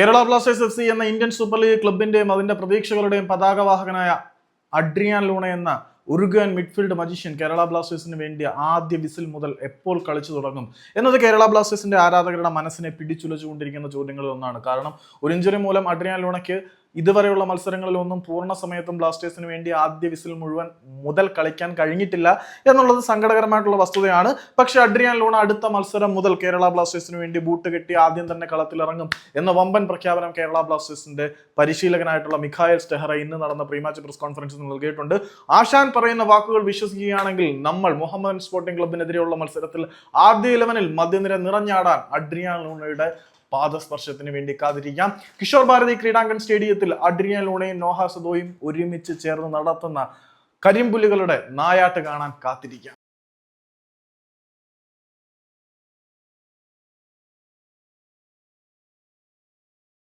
Kerala Blasters F C എന്ന Indian Super League ക്ലബിന്റെയും അതിന്റെ പ്രതീക്ഷകളുടെയും പതാകവാഹകനായ അഡ്രിയാൻ ലൂണ എന്ന ഉറുഗൻ മിഡ്ഫീൽഡ് മജീഷ്യൻ കേരള ബ്ലാസ്റ്റേഴ്സിന് വേണ്ടി ആദ്യ വിസിൽ മുതൽ എപ്പോൾ കളിച്ചു തുടങ്ങും? എന്നത് കേരള ബ്ലാസ്റ്റേഴ്സിന്റെ ആരാധകരുടെ മനസ്സിനെ പിടിച്ചുലച്ചുകൊണ്ടിരിക്കുന്ന ചോദ്യങ്ങളിൽ ഒന്നാണ്. കാരണം ഒരു ഇഞ്ചുറി മൂലം അഡ്രിയാൻ ലൂണയ്ക്ക് ഇതുവരെയുള്ള മത്സരങ്ങളിലൊന്നും പൂർണ സമയത്തും ബ്ലാസ്റ്റേഴ്സിന് വേണ്ടി ആദ്യ വിസിൽ മുഴുവൻ മുതൽ കളിക്കാൻ കഴിഞ്ഞിട്ടില്ല എന്നുള്ളത് സങ്കടകരമായിട്ടുള്ള വസ്തുതയാണ്. പക്ഷെ അഡ്രിയാൻ ലൂണ അടുത്ത മത്സരം മുതൽ കേരള ബ്ലാസ്റ്റേഴ്സിന് വേണ്ടി ബൂട്ട് കെട്ടി ആദ്യം തന്നെ കളത്തിലിറങ്ങും എന്ന വമ്പൻ പ്രഖ്യാപനം കേരള ബ്ലാസ്റ്റേഴ്സിന്റെ പരിശീലകനായിട്ടുള്ള മിഖായൽ സ്റ്റെഹറ ഇന്ന് നടന്ന പ്രീമാച്ച് പ്രസ് കോൺഫറൻസിൽ നൽകിയിട്ടുണ്ട്. ആശാൻ പറയുന്ന വാക്കുകൾ വിശ്വസിക്കുകയാണെങ്കിൽ നമ്മൾ മുഹമ്മദ് സ്പോർട്ടിംഗ് ക്ലബിനെതിരെയുള്ള മത്സരത്തിൽ ആദ്യ ഇലവനിൽ മധ്യനിര നിറഞ്ഞാടാൻ അഡ്രിയാൻ ലൂണയുടെ പാദസ്പർശത്തിന് വേണ്ടി കാത്തിരിക്കാം. കിഷോർ ഭാരതി ക്രീഡാങ്കൺ സ്റ്റേഡിയത്തിൽ അഡ്രിയൻ ലൂണയും നോഹ സദോയും ഒരുമിച്ച് ചേർന്ന് നടത്തുന്ന കരിമ്പുലികളുടെ നായാട്ട് കാണാൻ കാത്തിരിക്കാം.